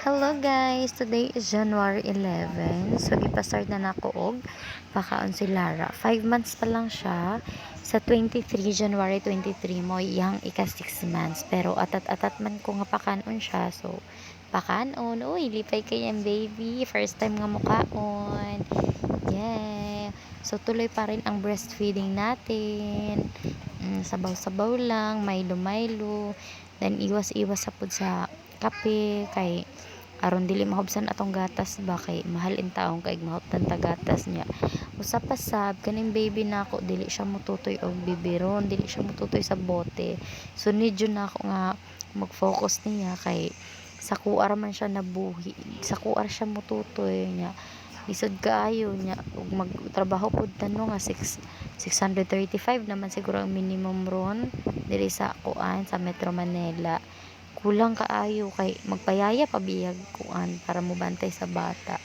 Hello guys! Today is January 11. So, ipastart na na ko og pakaon si Lara. 5 months pa lang siya. Sa 23, January 23 mo, yang ika 6 months. Pero atat-atat man ko nga pakanon siya. So, pakanon. Uy, lipay kay ang baby. First time nga mukaon. Yeah. So, tuloy pa rin ang breastfeeding natin. Mm, sabaw-sabaw lang. Milo-milo. Then, iwas-iwas sa pud sa kape kay aron dili mahubsan atong gatas ba kay mahal in taong kay mahubtan ta gatas niya. Usap pa sab kaning baby nako dili siya mututoy og bibiron dili siya mututoy sa bote. So need yun nako nga mag-focus niya kay sa kuar man siya nabuhi sa kuar siya mututoy niya. Isod kaayo niya ug magtrabaho pud tano nga 6 635 naman siguro ang minimum ron diri sa kuan sa Metro Manila kulang kaayo kay magpayaya pabiyag kuan para mo bantay sa bata.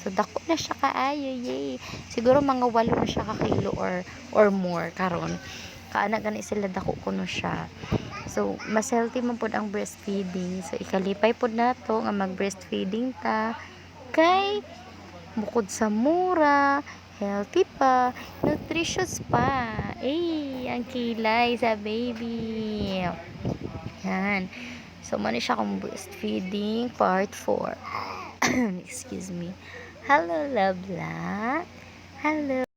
So dako na siya kaayo yay. Siguro mga walo na siya ka kilo or or more karon. Kaana gani sila dako kuno siya. So mas healthy man pud ang breastfeeding. So ikalipay pud nato nga mag breastfeeding ta. Kay bukod sa mura healthy pa nutritious pa. Eh ang kilay sa baby yan So, muna siya kung breastfeeding part 4. Excuse me. Hello, love la. Hello.